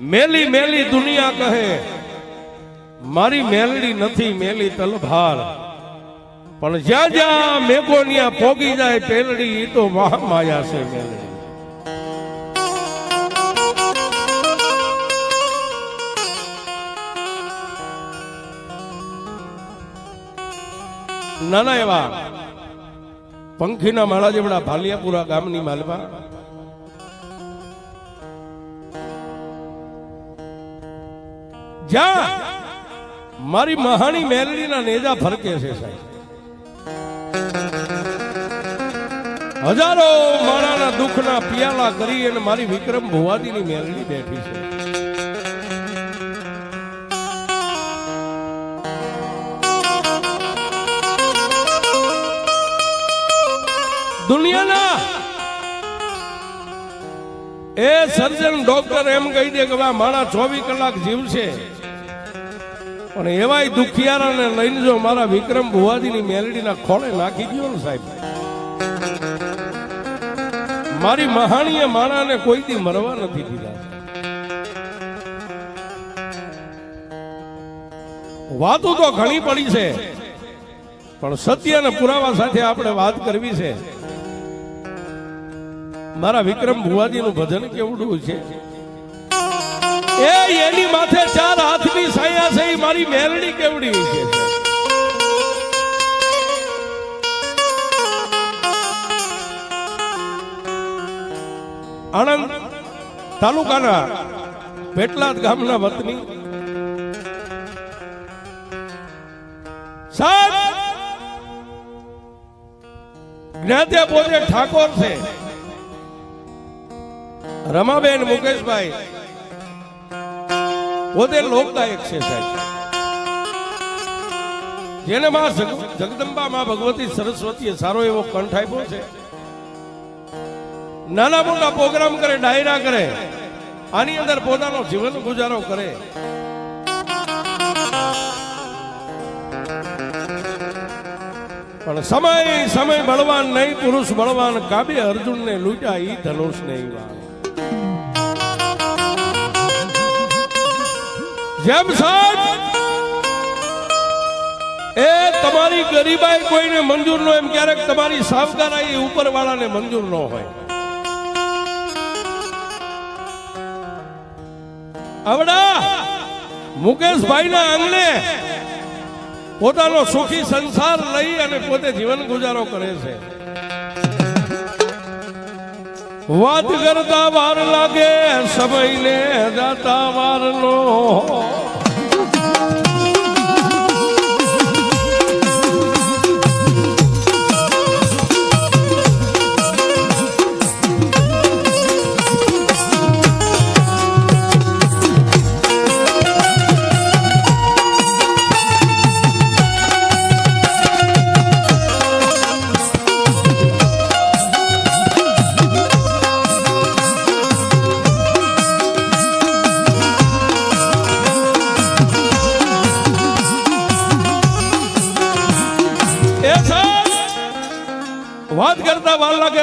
મેલી મેલી દુનિયા કહે, મારી મેલડી નથી, મેલી તલભાર પણ જ્યાં જ્યાં મેઘોનિયા પોગી જાય, પેલડી ઈ તો મહામાયા છે મેલડી. નાના એવા, પંખીના માળા જેવડા ભાલિયાપુરા ગામની માલમાં જ્યાં મારી મહાણી મેલડીના નેજા ફરકે છે સાહેબ. હજારો મારાના દુઃખના પિયાલા કરી અને મારી વિક્રમ ભુવાદીની મેલડી બેઠી છે. દુનિયાના એ સર્જન ડોક્ટર એમ કહી દે કે મારા ચોવીસ કલાક જીવશે. પણ એવાય દુખિયારાને લઈને જો મારા વિક્રમ ભુવાજીની મેલડીના ખોળે નાખી દો ને સાહેબ. મારી મહાણીએ માણાને કોઈથી મરવા નથી દીધા. વાતો તો ઘણી પડી છે, પણ સત્ય અને પુરાવા સાથે આપણે વાત કરવી છે. મારા વિક્રમ ભુવાજીનું ભજન કેવડું છે? એ એની માથે ચાર હાથની સાયા છે મારી મેલડી કેવડી છે? આણંદ તાલુકાના પેટલાદ ગામના વતની. સાહેબ, જ્ઞાત્યા પોતે ઠાકોર છે. રમાબેન મુકેશભાઈ. પોતે લોકદાયક છે જેને માં જગદંબા માં ભગવતી સરસ્વતીએ સારો એવો કંઠ આપ્યો છે. નાના મોટા પ્રોગ્રામ કરે, ડાયરા કરે, આની અંદર પોતાનો જીવન ગુજારો કરે. પણ સમય સમય બળવાન નહીં, પુરુષ બળવાન કાબે અર્જુનને લૂટ્યા ઈ ધનુષ નહીં વાળ જેમ સાહેબ, એ તમારી ગરીબાઈ કોઈને મંજૂર ન એમ ક્યારેક તમારી સાવકારાઈ ઉપર વાળાને મંજૂર ન હોય. આવડા મુકેશભાઈ ના આંગણે પોતાનો સુખી સંસાર લઈ અને પોતે જીવન ગુજારો કરે છે. વાત કરતા વાર લાગે સમયને જાતા વાર નો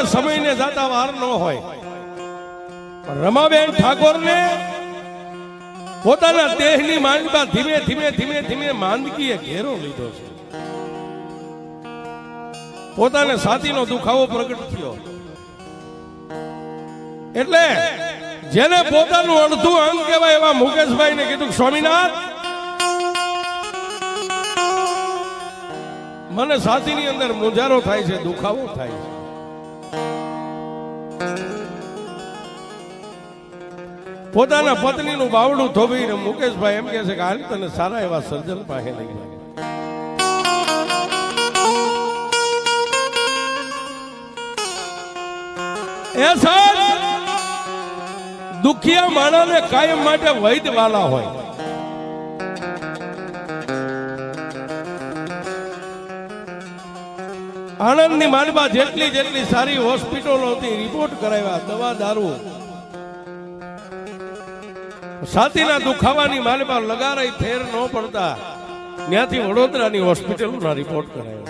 સમયને જાતા વાર ન હોય. રમાબેન ઠાકોરને પોતાના દેહની માંદમાં ધીમે ધીમે ધીમે ધીમે માંદગીએ ઘેરો લીધો છે. પોતાને સાતીનો દુખાવો પ્રગટ થયો. એટલે જેને પોતાનું અડધું અંગ કહેવાય એવા મુકેશભાઈ ને કીધું, સ્વામિનાથ, મને સાતીની અંદર મુંજારો થાય છે, દુખાવો થાય છે. પોતાના પત્નીનું બાવડું થોભીને મુકેશભાઈ એમ કહે છે કે હાલ તને સારા એવા સર્જન પાસે લઈ જાય એ સાહેબ, દુખિયા માણસને કાયમ માટે વૈદ વાલા હોય. આણંદની માલમાં જેટલી જેટલી સારી હોસ્પિટલો હતી રિપોર્ટ કરાવ્યા, દવા દારૂ. છાતીના દુખાવાની માલમાં લગારાઈ ફેર ન પડતા. ત્યાંથી વડોદરાની હોસ્પિટલમાં રિપોર્ટ કરાયો.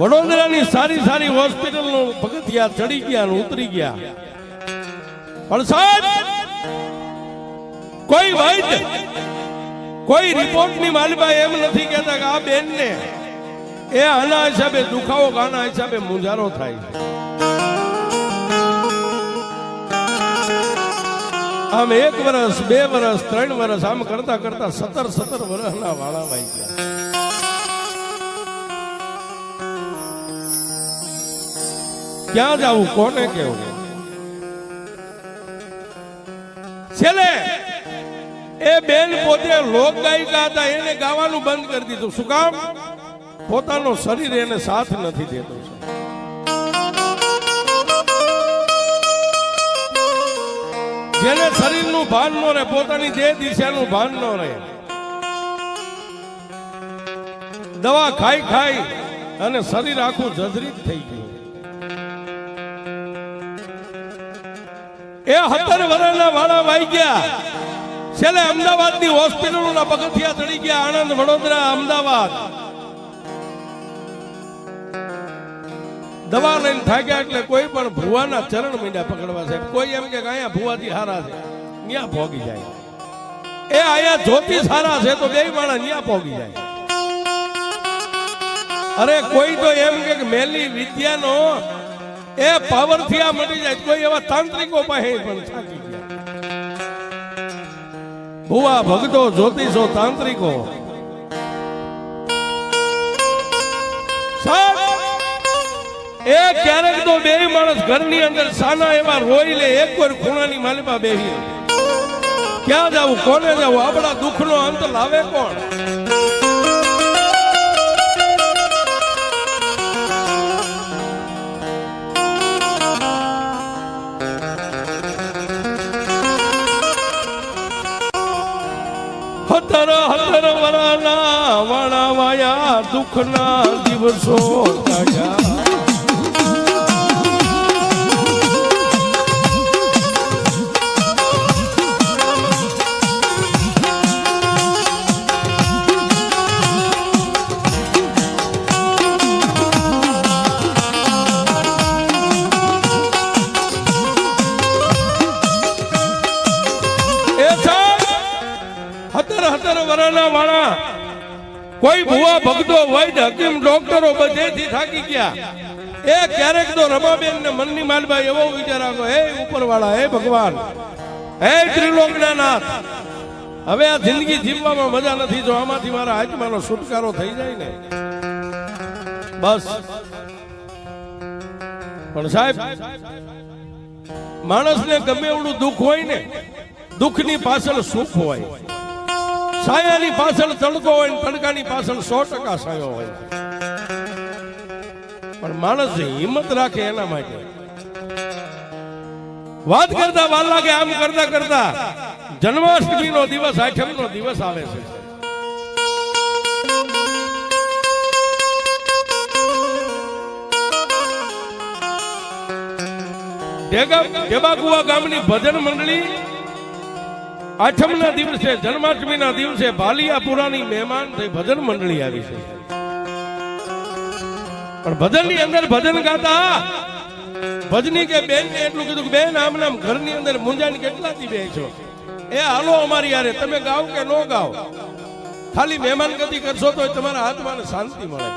વડોદરાની સારી સારી હોસ્પિટલ નો પગથિયા ચડી ગયા અને ઉતરી ગયા. પણ સાહેબ, કોઈ વૈદ કોઈ રિપોર્ટની માલિકા એમ નથી કહેતા કે આ બેનને એ આના હિસાબે દુખાવો આના હિસાબે મુંજારો થાય. આમ એક વર્ષ બે વર્ષ ત્રણ વર્ષ આમ કરતા કરતા સત્તર સત્તર વર્ષના વાળા વાઈ ગયા. ક્યાં જવું કોને કેવું છેલ્લે એ બેન પોતે લોક ગાયિકા હતા, એને ગાવાનું બંધ કરી દીધું. શું કામ? પોતાનો શરીર એને સાથ નથી દેતો જેને શરીરનું ભાન ન રહે, પોતાની દેહ દિશાનું ભાન ન રહે, દવા ખાઈ ખાઈ અને શરીર આખું જજરીત થઈ ગયું. એ સત્તર વર્ષના વાળા વાઈ ગયા. છેલ્લે અમદાવાદની હોસ્પિટલોના પગથિયા ચડી ગયા આણંદ, વડોદરા, અમદાવાદ. દવા લઈને થાક્યા એટલે કોઈ પણ ભુવાના ચરણ મીંડા પકડવા છે કોઈ એમ કે અહીંયા ભુવાથી હારા છે. ત્યાં ભોગી જાય. એ અહીંયા જ્યોતિ સારા છે તો બે માણસ ત્યાં ભોગી જાય. અરે કોઈ તો એમ કે મેલી વિદ્યાનો એ પાવરથી આ મટી જાય. કોઈ એવા તાંત્રિકો પાસે પણ ગયા. ભુવા ભક્તો જ્યોતિષો તાંત્રિકો. એ ક્યારેક તો બે માણસ ઘરની અંદર સાના એવા રોઈ લે, એક વાર ખૂણાની માલિપા બેહી. ક્યાં જવું, કોને જવું? આપણા દુઃખનો અંત લાવે કોણ? હતર હતર વરાના વાણા વાયા દુઃખના દિવસો કાઢ્યા. ભુવા ભક્તો વૈદ હકીમ ડોક્ટરો બધેથી થાકી ગયા. એ ક્યારેક તો રમાબેન ને મનની માલભાઈ એવો વિચાર આવ્યો, હે ઉપરવાળા, હે ભગવાન, હે ત્રિલોકના નાથ હવે આ જિંદગી જીવવામાં મજા નથી, જો આમાંથી મારા આત્માનો છુટકારો થઈ જાય ને. બસ. પણ સાહેબ, માણસને ગમે એવડું દુઃખ હોય ને, દુઃખની પાછળ સુખ હોય. છાયાની પાછળ તડકો હોય ને તડકાની પાછળ સો ટકા સાયો હોય. પણ માણસ હિંમત રાખે એના માટે. વાત કરતા વાર લાગે, આમ કરતા કરતા જન્માષ્ટમી નો દિવસ આઠમ નો દિવસ આવે છે. ગામની ભજન મંડળી આઠમના દિવસે, જન્માષ્ટમીના દિવસે ભાલિયાપુરાની મહેમાન ભજન મંડળી આવી છે. પણ ભજનની અંદર ભજન ગાતા, ભજની કે બેન ને એટલું કીધું બેન, આમ નામ ઘરની અંદર મુંજાની કેટલાથી બે છો? એ હાલો અમારી યારે તમે ગાઓ કે નો ગાઓ? ખાલી મહેમાન ગતિ કરશો તો તમારા હાથમાં શાંતિ મળે.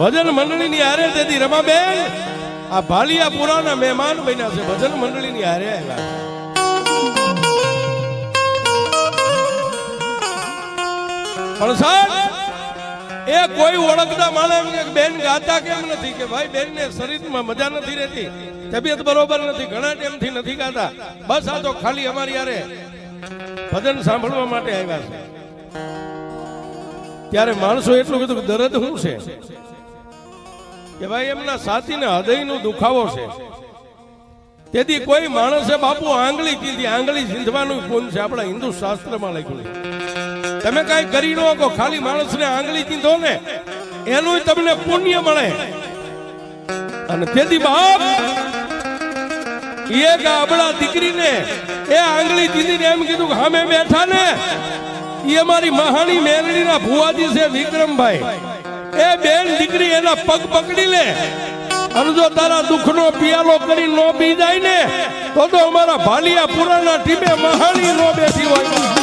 ભજન મંડળીની હારે તેથી રમાબેન આ ભાલિયા પુરાના મહેમાન બન્યા છે. ભજન મંડળીની હારે આવ્યા. પણ સાહેબ, એ કોઈ ઓળખતા માણસ એમ બેન ગાતા કેમ નથી કે ભાઈ બેન ને શરીરમાં મજા નથી રહેતી, તબિયત બરોબર નથી, ઘણા ટાઈમથી નથી ગાતા. બસ આ તો ખાલી અમારી યારે ભજન સાંભળવા માટે આવ્યા છે. ત્યારે માણસો એટલું દરદ દર્દ શું છે? કે ભાઈ, એમના સાથીને હૃદયનો દુખાવો છે. તેથી કોઈ માણસે બાપુ આંગળી કીધી, આંગળી ચીંધવાનું ગુણ છે, આપણા હિન્દુ શાસ્ત્રમાં લખ્યું તમે કઈ કરી ન શકો, ખાલી માણસને આંગળી ચીંધો ને એનું તમને પુણ્ય મળે. અને તેથી બાપ, એક આપણા દીકરીને એ આંગળી ચીંધીને એમ કીધું કે સામે બેઠા ને. એ મારી મહાણી મેલડીના ભુવાજી છે વિક્રમભાઈ. એ બેન, દીકરી એના પગ પકડી લે. અને જો તારા દુઃખનો પિયાલો કરી નો પી જાય ને, તો અમારા ભાલિયા પુરાના ટીમે મહાણી નો બેસી હોય.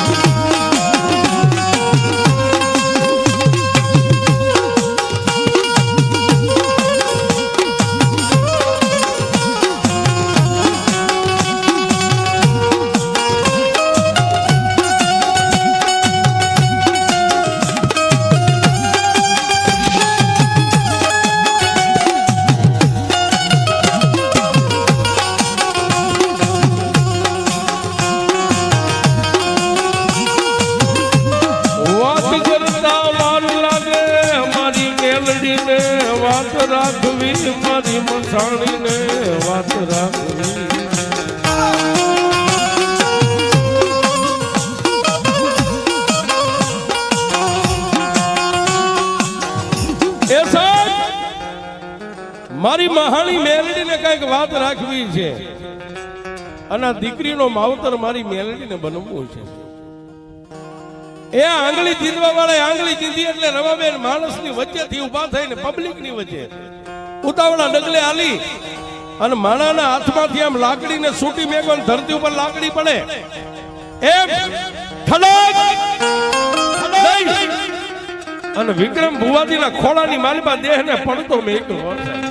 મારી મહાણી મેલડીને કંઈક વાત રાખવી છે. અને દીકરીનો માવતર મારી મેલડીને બનવું છે. એ આંગળી ચીંધવા વાળા આંગળી ચીંધી એટલે રવાબેન માણસની વચ્ચેથી ઊભા થઈને પબ્લિકની વચ્ચે ઉતાવળા ડગલે આલી અને માણાના હાથમાંથી આમ લાકડીને સૂટી મેગો ધરતી ઉપર લાકડી પડે. એમ. અને વિક્રમ ભુવાજીના ખોળાની માલિપા દેહને પડતો મેક્યો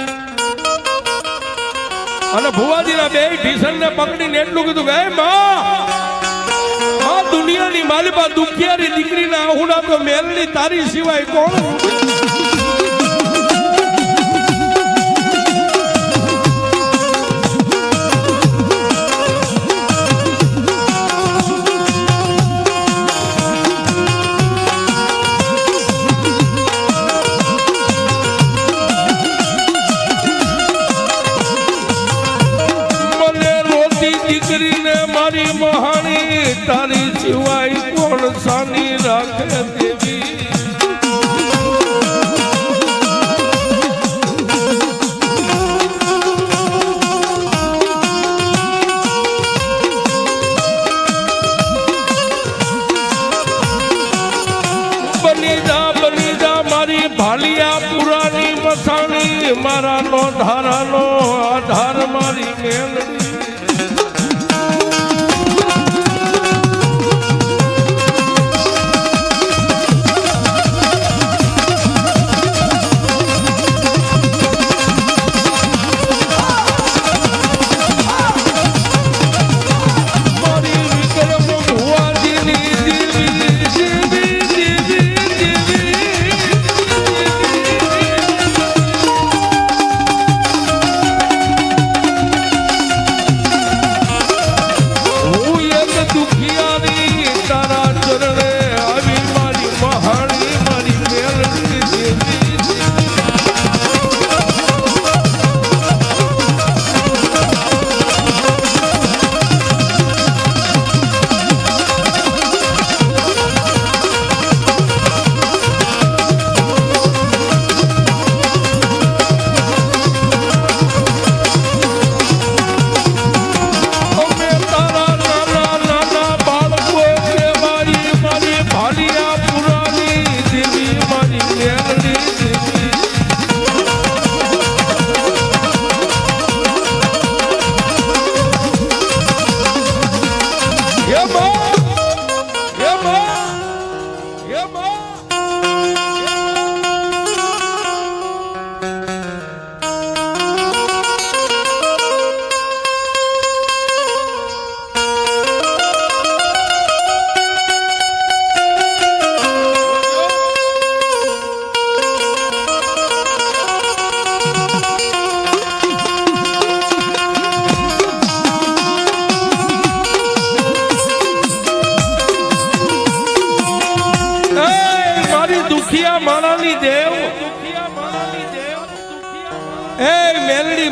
અને ભુવાજીના બે ઢીસણને પકડીને એટલું કીધું કે "એ માં દુનિયાની માલિપા દુખિયારી દીકરીના આહુડા તો મેલની તારી સિવાય કોણ તારી સિવાય કોણ સાની રાખે?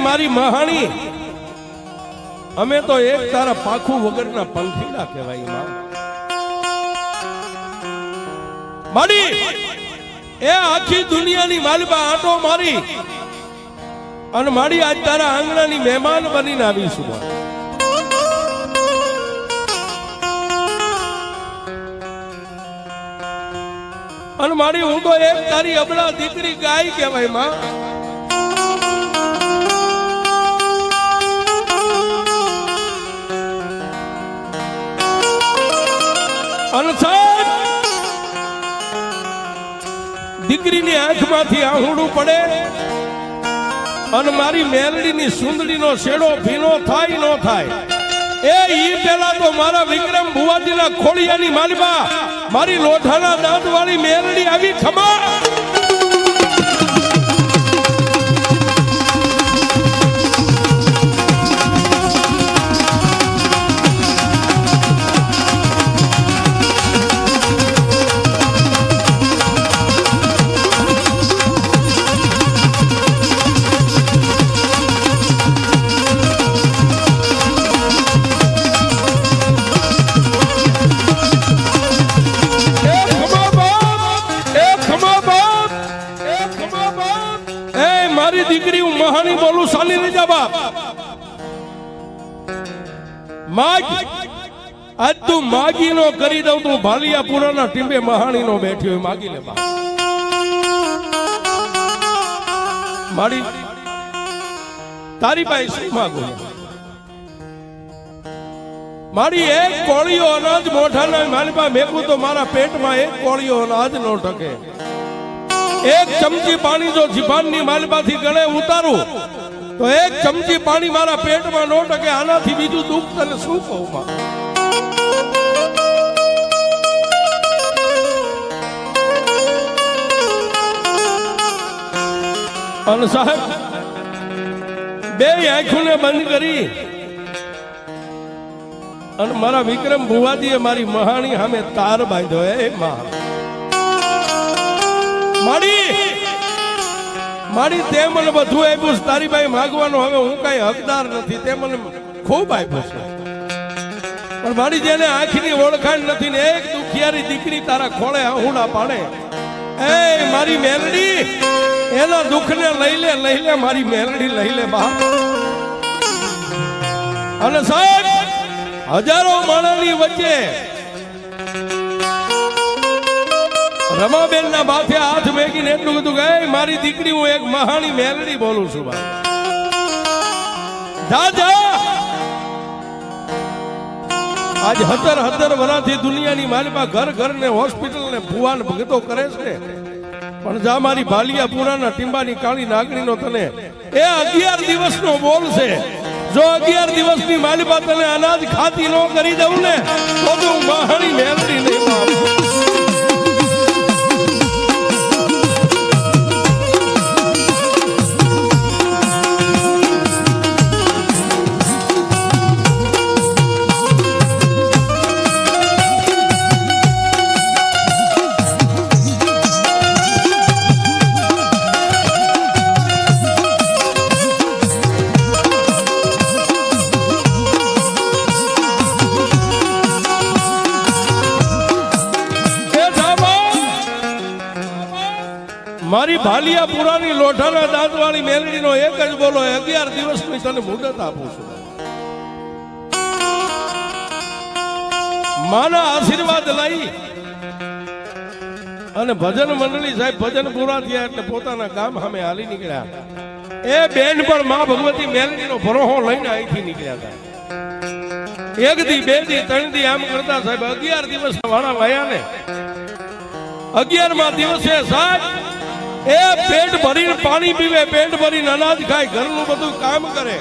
મારી મહાણી. અમે તો એક તારા પાખું વગરના પંખીડા કહેવાય માડી, એ આખી દુનિયાની માલબા આટો મારી. અને માડી આજ તારા આંગણાની મહેમાન બનીને આવીશું. અને મારી હું તો એક તારી અબળા દીકરી ગાય કહેવાયમાં દીકરીની આંખમાંથી આહુડું પડે અને મારી મેલડીની સુંદડીનો શેડો ભીનો થાય, ન થાય. એ ઈ પેલા તો મારા વિક્રમ ભુવાજીના ખોળિયાની માલિબા, મારી લોઠાના દાંત વાળી મેલડી આવી ખમા. તું માગી નો કરી દઉં તું ભાલિયા પુરાના ટીંબે મહાણી નો બેઠ્યો માગી લે મારી તારી પાસે શું માગું? મારી એક કોળીઓ અનાજ મોઢાના માલપા મેકું તો મારા પેટમાં એક કોળીઓ અનાજ નો ટકે. એક ચમચી પાણી જો જીભાનની માલપાથી ગળે ઉતારું, તો એક ચમચી પાણી મારા પેટમાં નો ટકે, આનાથી બીજું દુઃખ તને શું કહું અને સાહેબ, બે આંખોને બંધ કરી અને મારા વિક્રમ ભુવાજીએ મારી મહાણી સામે તાર બાંધ્યો એ માં માડી માડી, તે બધું આપ્યું છે. તારી ભાઈ માગવાનું હવે હું કઈ હકદાર નથી. તે ખૂબ આપ્યું છે. પણ મારી જેને આંખની ઓળખાણ નથી ને, એક દુખિયારી દીકરી તારા ખોળે આહુડા પાડે. એ મારી મેલડી એના દુઃખને લઈ લે લઈ લે, મારી મેલડી લઈ લે, બા. અને સાહેબ, હજારો માણસની વચ્ચે રમાબેન ના માથે હાથ મેકીને એટલું બધું કે મારી દીકરી, હું એક મહાની મેલડી બોલું છું ભાઈ જા આજ હતર હતર વરાથી દુનિયાની માલમાં ઘર ઘર ને હોસ્પિટલ ને ભુવાન ભગતો કરે છે. પણ જા મારી ભાલિયા પુરાના ટીંબાની કાળી નાગણીનો તને. એ અગિયાર દિવસનો બોલ છે. જો અગિયાર દિવસની માલિપા તને અનાજ ખાતી ન કરી દઉં ને, તો હું મહાણી મેલડી મારી લોઢાના દાંતવાળી મેલડીનો એક જ બોલો, અગિયાર દિવસની તને મુદત આપું છું. માના આશીર્વાદ લઈ અને ભજન મંડળી સાહેબ ભજન પૂરા થયા એટલે પોતાના ગામ સામે હાલી નીકળ્યા. એ બેન પણ માં ભગવતી મેલડીનો ભરોહો લઈને અહીંથી નીકળ્યા હતા. એક દી, બે દી, ત્રણ દી આમ કરતા સાહેબ, અગિયાર દિવસ વાળા વયા ને અગિયારમાં દિવસે સાહેબ એ પેટ ભરીને પાણી પીવે, પેટ ભરીને અનાજ ખાય, ઘરનું બધું કામ કરે.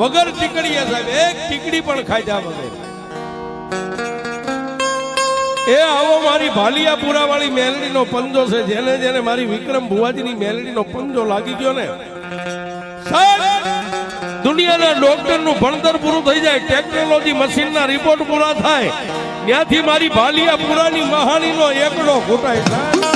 વગર ટીકડીએ સાહેબ, એક ચીકડી પણ ખાધા વગર એ આવો મારી ભાલિયાપુરા વાળી મેલડીનો પંજો છે, જેને જેને મારી વિક્રમ ભુવાજીની મેલડીનો પંજો લાગી ગયો ને. દુનિયાના ડોક્ટરનું ભણતર પૂરું થઈ જાય, ટેકનોલોજી મશીનના રિપોર્ટ પૂરા થાય. ત્યાંથી મારી ભાલિયા પુરાની મહાનીનો એકડો ઘૂંટાય સાહેબ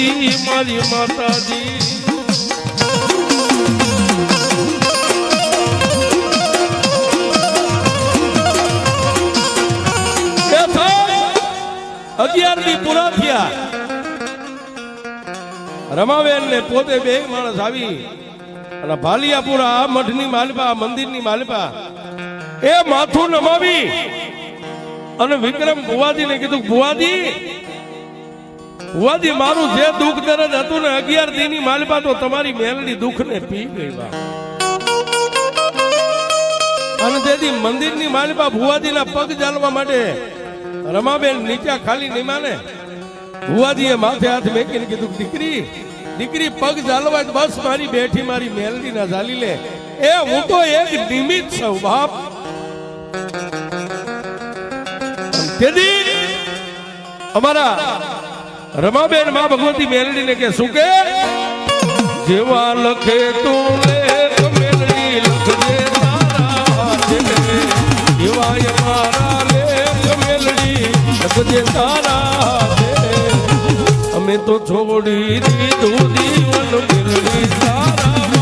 હતી મારી માતાજી. અગિયારમી પૂરા થયા. ને પોતે બે માણસ આવી. અને ભાલિયાપુરા મઠની માલપા, મંદિરની માલપા. એ માથું નમાવી અને વિક્રમ ભુવાજીને કીધું, ભુવાજી ભુવાજી મારું જે દુઃખ દર્દ હતું ને અગિયાર દીની માલપા તો તમારી મેલડી દુઃખને પી ગઈ બા અને તેથી મંદિરની માલપા ભુવાજીના પગ જાળવા માટે રમાબેન નીચા ખાલી નહીં માને. ભુવાજીએ માથે હાથ મેકીને કીધું, દીકરી દીકરી, પગ જાળવા બસ, મારી બેઠી, મારી મેલડી ના ઝાલી લે એ, હું તો એક નિમિત્ત છું, બાપ. તેથી અમારા રમાબેન, માં ભગવતી મેલડીને કે, શું કે? જેવા લખે તું લેખ મેલડી લખજે તારા એવા અમારા લેખ મેલડી લખજે તારા અમે તો છોડી દીધું, દીવન મેલડી તારા